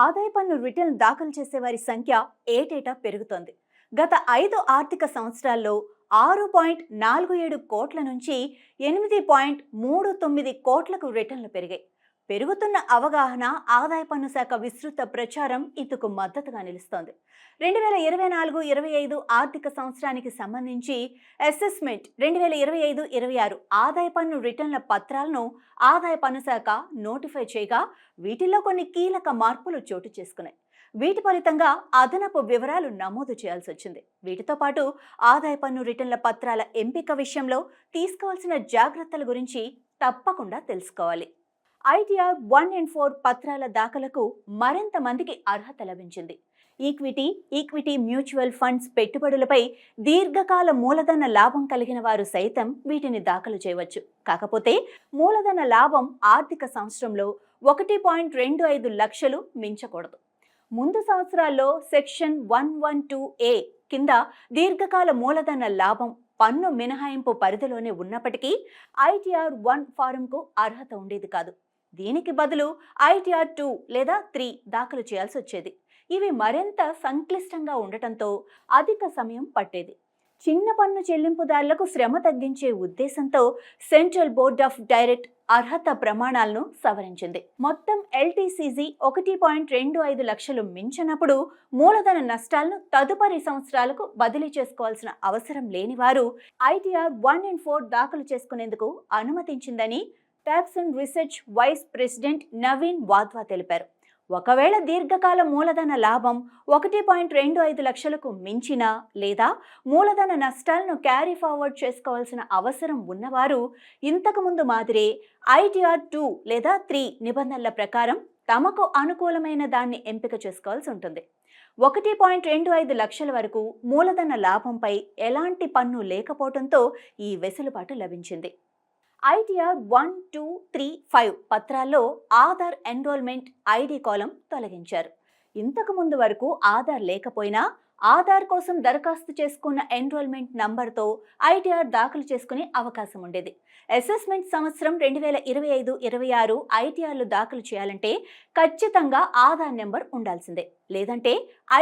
ఆదాయ పన్ను రిటర్న్ దాఖలు చేసే వారి సంఖ్య ఏటేటా పెరుగుతోంది. గత ఐదు ఆర్థిక సంవత్సరాల్లో ఆరు పాయింట్ నాలుగు ఏడు కోట్ల నుంచి ఎనిమిది పాయింట్ మూడు తొమ్మిది కోట్లకు రిటర్న్లు పెరిగాయి. పెరుగుతున్న అవగాహన ఆదాయ పన్ను శాఖ విస్తృత ప్రచారం ఇందుకు మద్దతుగా నిలుస్తోంది. రెండు వేల ఇరవై నాలుగు ఇరవై ఐదు ఆర్థిక సంవత్సరానికి సంబంధించి అసెస్మెంట్ రెండు వేల ఇరవై ఐదు ఇరవై ఆరు ఆదాయ పన్ను రిటర్న్ల పత్రాలను ఆదాయ పన్ను శాఖ నోటిఫై చేయగా వీటిల్లో కొన్ని కీలక మార్పులు చోటు చేసుకున్నాయి. వీటి ఫలితంగా అదనపు వివరాలు నమోదు చేయాల్సి వచ్చింది. వీటితో పాటు ఆదాయ పన్ను రిటర్న్ల పత్రాల ఎంపిక విషయంలో తీసుకోవాల్సిన జాగ్రత్తల గురించి తప్పకుండా తెలుసుకోవాలి. ఐటీఆర్ వన్ అండ్ ఫోర్ పత్రాల దాఖలకు మరింత మందికి అర్హత లభించింది. ఈక్విటీ ఈక్విటీ మ్యూచువల్ ఫండ్స్ పెట్టుబడులపై దీర్ఘకాల మూలధన లాభం కలిగిన వారు సైతం వీటిని దాఖలు చేయవచ్చు. కాకపోతే మూలధన లాభం ఆర్థిక సంవత్సరంలో ఒకటి పాయింట్ రెండు ఐదు లక్షలు మించకూడదు. ముందు సంవత్సరాల్లో section one one two A కింద దీర్ఘకాల మూలధన లాభం పన్ను మినహాయింపు పరిధిలోనే ఉన్నప్పటికీ ఐటీఆర్ వన్ ఫారంకు అర్హత ఉండేది కాదు. దీనికి బదులు ఐటీఆర్ టూ లేదా త్రీ దాఖలు చేయాల్సి వచ్చేది. ఇవి మరింత సంక్లిష్టంగా ఉండటంతో అధిక సమయం పట్టేది. చిన్న పన్ను చెల్లింపుదారులకు శ్రమ తగ్గించే ఉద్దేశంతో సెంట్రల్ బోర్డ్ ఆఫ్ డైరెక్ట్ అర్హత ప్రమాణాలను సవరించింది. మొత్తం ఎల్టీసీజీ ఒకటి పాయింట్ రెండు ఐదు లక్షలు మించినప్పుడు మూలధన నష్టాలను తదుపరి సంవత్సరాలకు బదిలీ చేసుకోవాల్సిన అవసరం లేని వారు ఐటీఆర్ వన్ అండ్ ఫోర్ దాఖలు చేసుకునేందుకు అనుమతించిందని tax and research vice president Naveen Wadhwa తెలిపారు. ఒకవేళ దీర్ఘకాల మూలధన లాభం ఒకటి పాయింట్ రెండు ఐదు లక్షలకు మించిన లేదా మూలధన నష్టాలను క్యారీ ఫార్వర్డ్ చేసుకోవాల్సిన అవసరం ఉన్నవారు ఇంతకుముందు మాదిరే ఐటీఆర్ టూ లేదా త్రీ నిబంధనల ప్రకారం తమకు అనుకూలమైన దాన్ని ఎంపిక చేసుకోవాల్సి ఉంటుంది. ఒకటి పాయింట్ రెండు ఐదు లక్షల వరకు మూలధన లాభంపై ఎలాంటి పన్ను లేకపోవడంతో ఈ వెసులుబాటు లభించింది. ITR one two three five పత్రాల్లో ఆధార్ ఎన్రోల్మెంట్ ఐడి కాలం తొలగించారు. ఇంతకు ముందు వరకు ఆధార్ లేకపోయినా ఆధార్ కోసం దరఖాస్తు చేసుకున్న ఎన్రోల్మెంట్ నంబర్తో ఐటీఆర్ దాఖలు చేసుకునే అవకాశం ఉండేది. అసెస్మెంట్ సంవత్సరం రెండు వేల ఇరవై ఐదు ఇరవై ఆరు ఐటీఆర్లు దాఖలు చేయాలంటే ఖచ్చితంగా ఆధార్ నెంబర్ ఉండాల్సిందే. లేదంటే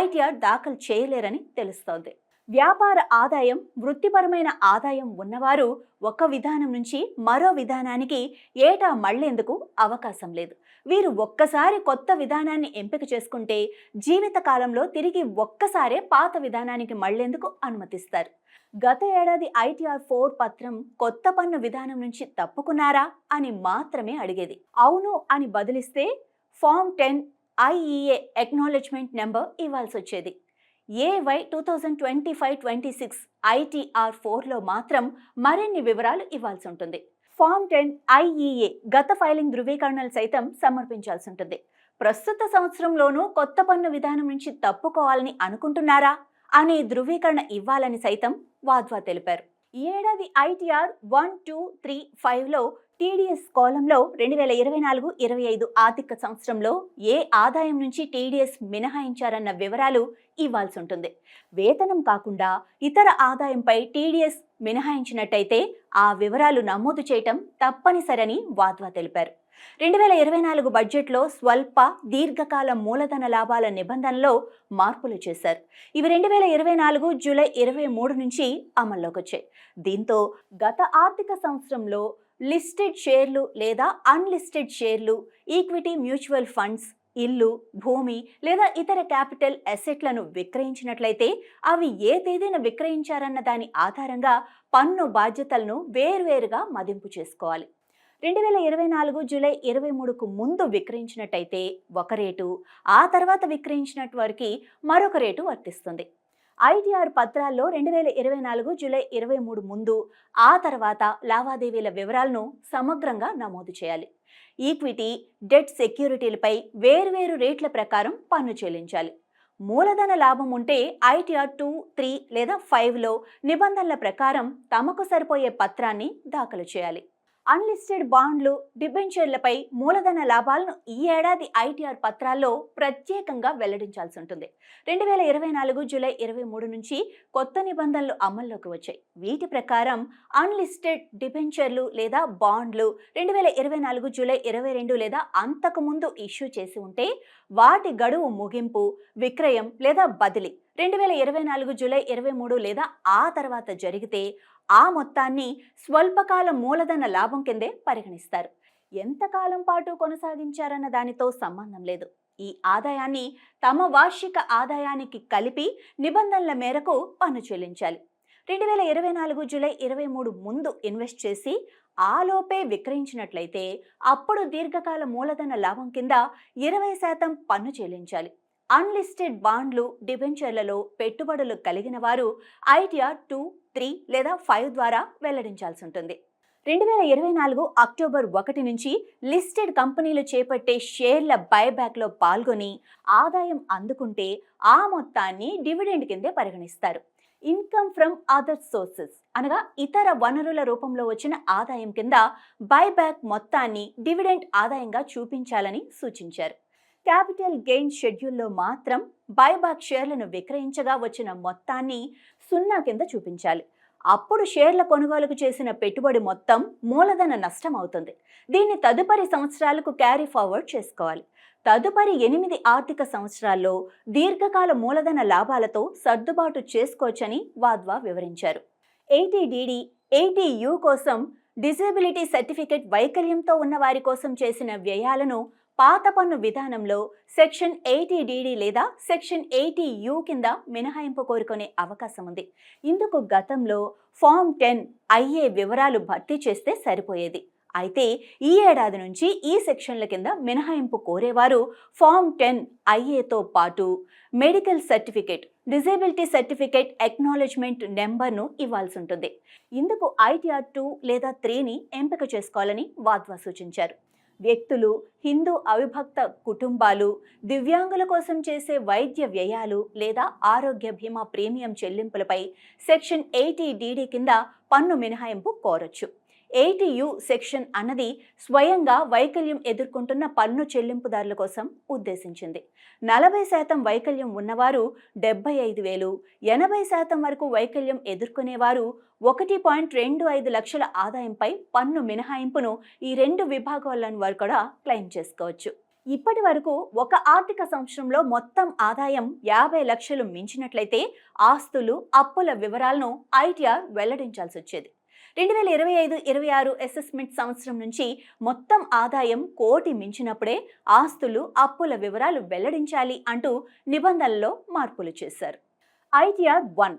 ఐటీఆర్ దాఖలు చేయలేరని తెలుస్తోంది. వ్యాపార ఆదాయం వృత్తిపరమైన ఆదాయం ఉన్నవారు ఒక విధానం నుంచి మరో విధానానికి ఏటా మళ్ళేందుకు అవకాశం లేదు. వీరు ఒక్కసారి కొత్త విధానాన్ని ఎంపిక చేసుకుంటే జీవితకాలంలో తిరిగి ఒక్కసారే పాత విధానానికి మళ్ళేందుకు అనుమతిస్తారు. గత ఏడాది ఐటీఆర్ ఫోర్ పత్రం కొత్త పన్ను విధానం నుంచి తప్పుకున్నారా అని మాత్రమే అడిగేది. అవును అని బదిలిస్తే form ten IEA acknowledgement number ఇవ్వాల్సి వచ్చేది AY two thousand twenty five twenty six ITR ఫోర్లో మాత్రం మరిన్ని వివరాలు ఇవ్వాల్సి ఉంటుంది. ఫామ్ టెన్ ఐఈఏ గత ఫైలింగ్ ధృవీకరణలు సైతం సమర్పించాల్సి ఉంటుంది. ప్రస్తుత సంవత్సరంలోనూ కొత్త పన్ను విధానం నుంచి తప్పుకోవాలని అనుకుంటున్నారా? అనే ధృవీకరణ ఇవ్వాలని సైతం వాద్వా తెలిపారు. ఈ ఏడాది ఐటీఆర్ వన్ టూ త్రీ ఫైవ్లో టీడీఎస్ కాలంలో రెండు వేల ఇరవై నాలుగు ఇరవై ఐదు ఆర్థిక సంవత్సరంలో ఏ ఆదాయం నుంచి టీడీఎస్ మినహాయించారన్న వివరాలు ఇవ్వాల్సి ఉంటుంది వేతనం కాకుండా ఇతర ఆదాయంపై టీడీఎస్ మినహాయించినట్టయితే ఆ వివరాలు నమోదు చేయటం తప్పనిసరని వాద్వా తెలిపారు. రెండు వేల ఇరవై నాలుగు బడ్జెట్లో స్వల్ప దీర్ఘకాల మూలధన లాభాల నిబంధనలో మార్పులు చేశారు. ఇవి రెండు వేల ఇరవై నాలుగు జూలై ఇరవై మూడు నుంచి అమల్లోకి వచ్చాయి దీంతో గత ఆర్థిక సంవత్సరంలో లిస్టెడ్ షేర్లు లేదా అన్లిస్టెడ్ షేర్లు ఈక్విటీ మ్యూచువల్ ఫండ్స్ ఇల్లు భూమి లేదా ఇతర క్యాపిటల్ అసెట్లను విక్రయించినట్లయితే అవి ఏ తేదీన విక్రయించారన్న దాని ఆధారంగా పన్ను బాధ్యతలను వేర్వేరుగా మదింపు చేసుకోవాలి. రెండు వేల ఇరవై నాలుగు జూలై ఇరవై మూడుకు ముందు విక్రయించినట్టయితే ఒక రేటు ఆ తర్వాత విక్రయించినట్టు వారికి మరొక రేటు వర్తిస్తుంది. ఐటీఆర్ పత్రాల్లో రెండు వేల ఇరవై నాలుగు జూలై ఇరవై మూడు ముందు ఆ తర్వాత లావాదేవీల వివరాలను సమగ్రంగా నమోదు చేయాలి. ఈక్విటీ డెట్ సెక్యూరిటీలపై వేర్వేరు రేట్ల ప్రకారం పన్ను చెల్లించాలి. మూలధన లాభం ఉంటే ఐటీఆర్ టూ త్రీ లేదా ఫైవ్లో నిబంధనల ప్రకారం తమకు సరిపోయే పత్రాన్ని దాఖలు చేయాలి. అన్లిస్టెడ్ బాండ్లు డిబెంచర్లపై మూలధన లాభాలను ఈ ఏడాది ఐటీఆర్ పత్రాల్లో ప్రత్యేకంగా వెల్లడించాల్సి ఉంటుంది. రెండు వేల ఇరవై నాలుగు జూలై ఇరవై మూడు నుంచి కొత్త నిబంధనలు అమల్లోకి వచ్చాయి. వీటి ప్రకారం అన్లిస్టెడ్ డిబెంచర్లు లేదా బాండ్లు రెండు వేల ఇరవై నాలుగు జూలై ఇరవై రెండు లేదా అంతకుముందు ఇష్యూ చేసి ఉంటే వాటి గడువు ముగింపు విక్రయం లేదా బదిలీ రెండు వేల ఇరవై నాలుగు జూలై ఇరవై మూడు లేదా ఆ తర్వాత జరిగితే ఆ మొత్తాన్ని స్వల్పకాల మూలధన లాభం కిందే పరిగణిస్తారు. ఎంతకాలం పాటు కొనసాగించారన్న దానితో సంబంధం లేదు. ఈ ఆదాయాన్ని తమ వార్షిక ఆదాయానికి కలిపి నిబంధనల మేరకు పన్ను చెల్లించాలి. రెండు వేల ఇరవై నాలుగు జూలై ఇరవై మూడు ముందు ఇన్వెస్ట్ చేసి ఆలోపే విక్రయించినట్లయితే అప్పుడు దీర్ఘకాల మూలధన లాభం కింద ఇరవై శాతం పన్ను చెల్లించాలి. అన్లిస్టెడ్ బాండ్లు డిబెంచర్లలో పెట్టుబడులు కలిగిన వారు ఐటీఆర్ టూ త్రీ లేదా ఫైవ్ ద్వారా వెల్లడించాల్సి ఉంటుంది రెండు వేల ఇరవై నాలుగు అక్టోబర్ ఒకటి నుంచి లిస్టెడ్ కంపెనీలు చేపట్టే షేర్ల బైబ్యాక్లో పాల్గొని ఆదాయం అందుకుంటే ఆ మొత్తాన్ని డివిడెండ్ కిందే పరిగణిస్తారు. ఇన్కమ్ ఫ్రమ్ అదర్ సోర్సెస్ అనగా ఇతర వనరుల రూపంలో వచ్చిన ఆదాయం కింద బైబ్యాక్ మొత్తాన్ని డివిడెండ్ ఆదాయంగా చూపించాలని సూచించారు. క్యాపిటల్ గెయిన్ షెడ్యూల్లో మాత్రం బైబాక్ షేర్లను విక్రయించగా వచ్చిన మొత్తాన్ని సున్నా కింద చూపించాలి. అప్పుడు షేర్ల కొనుగోలుకు చేసిన పెట్టుబడి మొత్తం మూలధన నష్టం అవుతుంది. దీన్ని తదుపరి సంవత్సరాలకు క్యారీ ఫార్వర్డ్ చేసుకోవాలి. తదుపరి ఎనిమిది ఆర్థిక సంవత్సరాల్లో దీర్ఘకాల మూలధన లాభాలతో సర్దుబాటు చేసుకోవచ్చని వాద్వా వివరించారు. ఏటీడీడీ ఏటీయూ కోసం డిజేబిలిటీ సర్టిఫికెట్ వైకల్యంతో ఉన్న వారి కోసం చేసిన వ్యయాలను పాత పన్ను విధానంలో సెక్షన్ ఎయిటీ డిడి లేదా సెక్షన్ ఎయిటీ యూ కింద మినహాయింపు కోరుకునే అవకాశం ఉంది. ఇందుకు గతంలో ఫామ్ టెన్ ఐఏ వివరాలు భర్తీ చేస్తే సరిపోయేది. అయితే ఈ ఏడాది నుంచి ఈ సెక్షన్ల కింద మినహాయింపు కోరేవారు ఫామ్ టెన్ ఐఏతో పాటు medical certificate disability certificate acknowledgement నెంబర్ను ఇవ్వాల్సి ఉంటుంది. ఇందుకు ఐటీఆర్ టూ లేదా త్రీని ఎంపిక చేసుకోవాలని వాద్వా సూచించారు. వ్యక్తులు హిందూ అవిభక్త కుటుంబాలు దివ్యాంగుల కోసం చేసే వైద్య వ్యయాలు లేదా ఆరోగ్య బీమా ప్రీమియం చెల్లింపులపై సెక్షన్ ఎయిటీ డీడీ కింద పన్ను మినహాయింపు కోరొచ్చు. ఎయిటీయు సెక్షన్ అన్నది స్వయంగా వైకల్యం ఎదుర్కొంటున్న పన్ను చెల్లింపుదారుల కోసం ఉద్దేశించింది. నలభై శాతం వైకల్యం ఉన్నవారు డెబ్బై ఐదు వేలు ఎనభై శాతం వరకు వైకల్యం ఎదుర్కొనేవారు ఒకటి పాయింట్ రెండు ఐదు లక్షల ఆదాయంపై పన్ను మినహాయింపును ఈ రెండు విభాగాలను వారు కూడా క్లెయిమ్ చేసుకోవచ్చు. ఇప్పటి వరకు ఒక ఆర్థిక సంవత్సరంలో మొత్తం ఆదాయం యాభై లక్షలు మించినట్లయితే ఆస్తులు అప్పుల వివరాలను ఐటీఆర్ వెల్లడించాల్సి వచ్చేది. రెండు వేల ఇరవై ఐదు ఇరవై ఆరు అసెస్మెంట్ సంవత్సరం నుంచి మొత్తం ఆదాయం కోటి మించినప్పుడే ఆస్తులు అప్పుల వివరాలు వెల్లడించాలి అంటూ నిబంధనల్లో మార్పులు చేశారు. ఐటీఆర్ వన్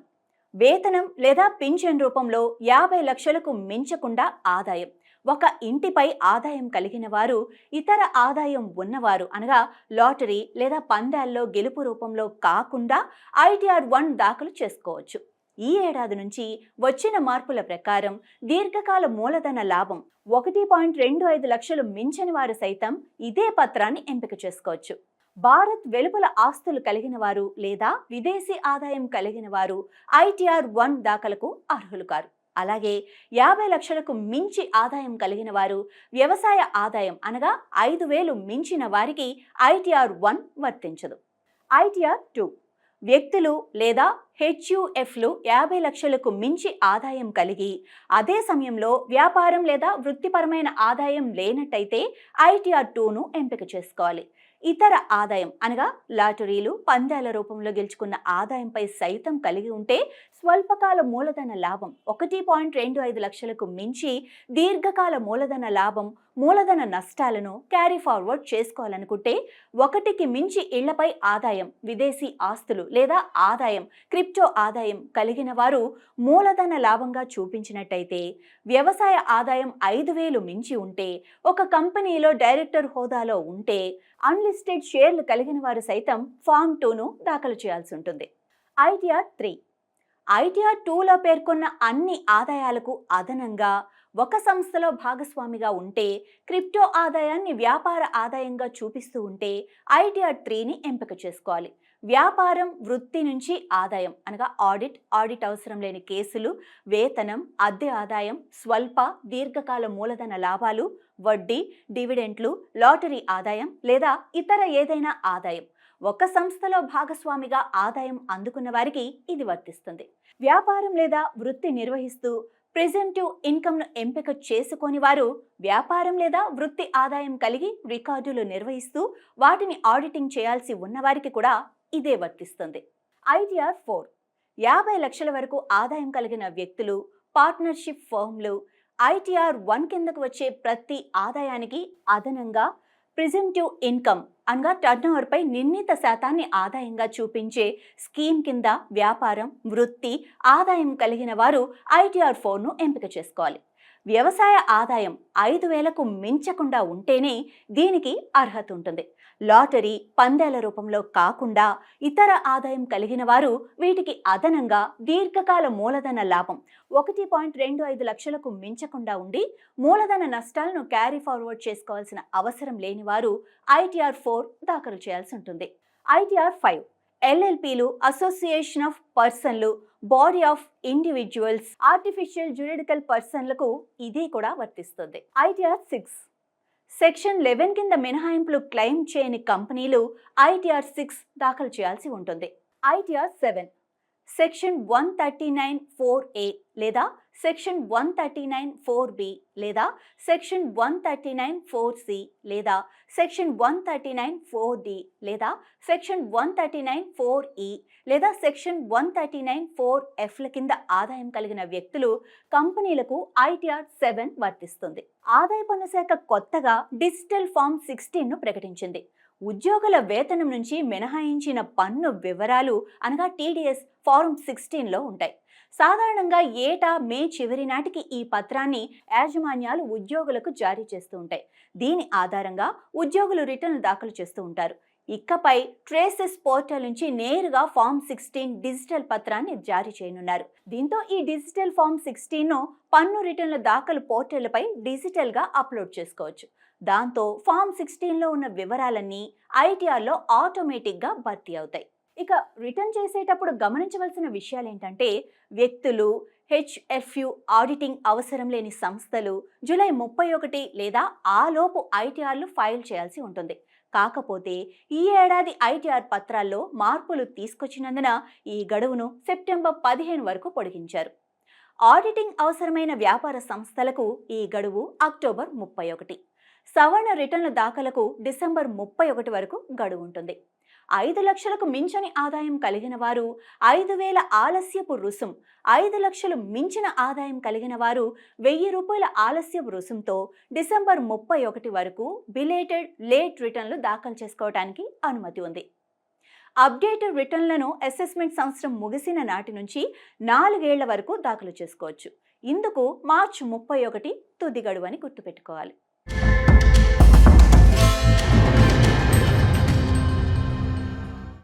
వేతనం లేదా పింఛన్ రూపంలో యాభై లక్షలకు మించకుండా ఆదాయం. ఒక ఇంటిపై ఆదాయం కలిగిన వారు ఇతర ఆదాయం ఉన్నవారు అనగా లాటరీ లేదా పందాల్లో గెలుపు రూపంలో కాకుండా ఐటీఆర్ వన్ దాఖలు చేసుకోవచ్చు. ఈ ఏడాది నుంచి వచ్చిన మార్పుల ప్రకారం దీర్ఘకాల మూలధన లాభం ఒకటి పాయింట్ రెండు ఐదు లక్షలు మించని వారు సైతం ఇదే పత్రాన్ని ఎంపిక చేసుకోవచ్చు. భారత్ వెలుపల ఆస్తులు కలిగిన వారు లేదా విదేశీ ఆదాయం కలిగిన వారు ఐటీఆర్ వన్ దాఖలకు అర్హులు కారు. అలాగే యాభై లక్షలకు మించి ఆదాయం కలిగిన వారు వ్యవసాయ ఆదాయం అనగా ఐదు వేలు మించిన వారికి ఐటీఆర్ వన్ వర్తించదు. ఐటీఆర్ టూ వ్యక్తులు లేదా హెచ్యుఎఫ్లు యాభై లక్షలకు మించి ఆదాయం కలిగి అదే సమయంలో వ్యాపారం లేదా వృత్తిపరమైన ఆదాయం లేనట్టయితే ఐటీఆర్ టూను ఎంపిక చేసుకోవాలి. ఇతర ఆదాయం అనగా లాటరీలు పందాల రూపంలో గెలుచుకున్న ఆదాయంపై సైతం కలిగి ఉంటే స్వల్పకాల మూలధన లాభం ఒకటి పాయింట్ రెండు ఐదు లక్షలకు మించి దీర్ఘకాల మూలధన లాభం మూలధన నష్టాలను క్యారీ ఫార్వర్డ్ చేసుకోవాలనుకుంటే ఒకటికి మించి ఇళ్ళపై ఆదాయం విదేశీ ఆస్తులు లేదా ఆదాయం క్రిప్టో ఆదాయం కలిగిన వారు మూలధన లాభంగా చూపించినట్టయితే వ్యవసాయ ఆదాయం ఐదు వేలు మించి ఉంటే ఒక కంపెనీలో డైరెక్టర్ హోదాలో ఉంటే అన్లిస్టెడ్ షేర్లు కలిగిన వారు సైతం ఫామ్ టూను దాఖలు చేయాల్సి ఉంటుంది. ఐడియా త్రీ ఐటీఆర్ టూలో పేర్కొన్న అన్ని ఆదాయాలకు అదనంగా ఒక సంస్థలో భాగస్వామిగా ఉంటే క్రిప్టో ఆదాయాన్ని వ్యాపార ఆదాయంగా చూపిస్తూ ఉంటే ఐటీఆర్ త్రీని ఎంపిక చేసుకోవాలి. వ్యాపారం వృత్తి నుంచి ఆదాయం అనగా ఆడిట్ ఆడిట్ అవసరం లేని కేసులు వేతనం అద్దె ఆదాయం స్వల్ప దీర్ఘకాల మూలధన లాభాలు వడ్డీ డివిడెంట్లు లాటరీ ఆదాయం లేదా ఇతర ఏదైనా ఆదాయం. ఒక సంస్థలో భాగస్వామిగా ఆదాయం అందుకున్న వారికి ఇది వర్తిస్తుంది. వ్యాపారం లేదా వృత్తి నిర్వహిస్తూ ప్రెజెంటివ్ ఇన్కమ్ను ఎంపిక చేసుకొని వారు వ్యాపారం లేదా వృత్తి ఆదాయం కలిగి రికార్డులు నిర్వహిస్తూ వాటిని ఆడిటింగ్ చేయాల్సి ఉన్నవారికి కూడా ఇదే వర్తిస్తుంది. ITR four. యాభై లక్షల వరకు ఆదాయం కలిగిన వ్యక్తులు పార్ట్నర్షిప్ ఫర్మ్లు ఐటీఆర్ వన్ కిందకు వచ్చే ప్రతి ఆదాయానికి అదనంగా ప్రిజెంటివ్ ఇన్కమ్ అనగా టర్నోవర్పై నిర్ణీత శాతాన్ని ఆదాయంగా చూపించే స్కీమ్ కింద వ్యాపారం వృత్తి ఆదాయం కలిగిన వారు ఐటీఆర్ ఫోర్ను ఎంపిక చేసుకోవాలి. వ్యవసాయ ఆదాయం ఐదు వేలకు మించకుండా ఉంటేనే దీనికి అర్హత ఉంటుంది. లాటరీ పందేల రూపంలో కాకుండా ఇతర ఆదాయం కలిగిన వారు వీటికి అదనంగా దీర్ఘకాల మూలధన లాభం ఒకటి పాయింట్ రెండు ఐదు లక్షలకు మించకుండా ఉండి మూలధన నష్టాలను క్యారీ ఫార్వర్డ్ చేసుకోవాల్సిన అవసరం లేని వారు ఐటీఆర్ ఫోర్ దాఖలు చేయాల్సి ఉంటుంది. ఐటీఆర్ ఫైవ్ ఎల్ఎల్పిలు association of పర్సన్లు body of individuals artificial juridical పర్సన్లకు ఇది కూడా వర్తిస్తుంది. ఐటీఆర్ సిక్స్ సెక్షన్ లెవెన్ కింద మినహాయింపులు క్లెయిమ్ చేయని కంపెనీలు ఐటీఆర్ సిక్స్ దాఖలు చేయాల్సి ఉంటుంది. ITR seven section one thirty nine four A లేదా section one thirty nine four B లేదా section one thirty nine four C లేదా section one thirty nine four D లేదా section one thirty nine four E లేదా section one thirty nine four ఎఫ్ల కింద ఆదాయం కలిగిన వ్యక్తులు కంపెనీలకు ఐటీఆర్ సెవెన్ వర్తిస్తుంది. ఆదాయ పన్ను శాఖ కొత్తగా డిజిటల్ ఫామ్ సిక్స్టీన్ను ప్రకటించింది. ఉద్యోగుల వేతనం నుంచి మినహాయించిన పన్ను వివరాలు అనగా టీడీఎస్ ఫారం సిక్స్టీన్లో ఉంటాయి. సాధారణంగా ఏటా మే చివరి నాటికి ఈ పత్రాన్ని యాజమాన్యాలు ఉద్యోగులకు జారీ చేస్తూ ఉంటాయి. దీని ఆధారంగా ఉద్యోగులు రిటర్న్లు దాఖలు చేస్తూ ఉంటారు. ఇకపై ట్రేసెస్ పోర్టల్ నుంచి నేరుగా ఫామ్ సిక్స్టీన్ డిజిటల్ పత్రాన్ని జారీ చేయనున్నారు. దీంతో ఈ డిజిటల్ ఫామ్ సిక్స్టీన్ను పన్ను రిటర్న్ల దాఖలు పోర్టల్పై డిజిటల్గా అప్లోడ్ చేసుకోవచ్చు. దాంతో ఫామ్ సిక్స్టీన్లో ఉన్న వివరాలన్నీ ఐటీఆర్లో ఆటోమేటిక్గా భర్తీ అవుతాయి. ఇక రిటర్న్ చేసేటప్పుడు గమనించవలసిన విషయాలు ఏంటంటే వ్యక్తులు హెచ్ఎఫ్యు ఆడిటింగ్ అవసరం లేని సంస్థలు జూలై ముప్పై ఒకటి లేదా ఆలోపు ఐటీఆర్లు ఫైల్ చేయాల్సి ఉంటుంది. కాకపోతే ఈ ఏడాది ఐటీఆర్ పత్రాల్లో మార్పులు తీసుకొచ్చినందున ఈ గడువును సెప్టెంబర్ పదిహేను వరకు పొడిగించారు. ఆడిటింగ్ అవసరమైన వ్యాపార సంస్థలకు ఈ గడువు అక్టోబర్ ముప్పై ఒకటి. సవర్ణ రిటర్న్ల దాఖలకు డిసెంబర్ ముప్పై ఒకటి వరకు గడువు ఉంటుంది. ఐదు లక్షలకు మించని ఆదాయం కలిగిన వారు ఐదు వేల ఆలస్యపు రుసుం ఐదు లక్షలు మించిన ఆదాయం కలిగిన వారు వెయ్యి రూపాయల ఆలస్యపు రుసుంతో డిసెంబర్ ముప్పై ఒకటి వరకు బిలేటెడ్ లేట్ రిటర్న్లు దాఖలు చేసుకోవడానికి అనుమతి ఉంది. అప్డేటెడ్ రిటర్న్లను అసెస్మెంట్ సంవత్సరం ముగిసిన నాటి నుంచి నాలుగేళ్ళ వరకు దాఖలు చేసుకోవచ్చు. ఇందుకు మార్చి ముప్పై ఒకటి తుది గడువు అని గుర్తుపెట్టుకోవాలి.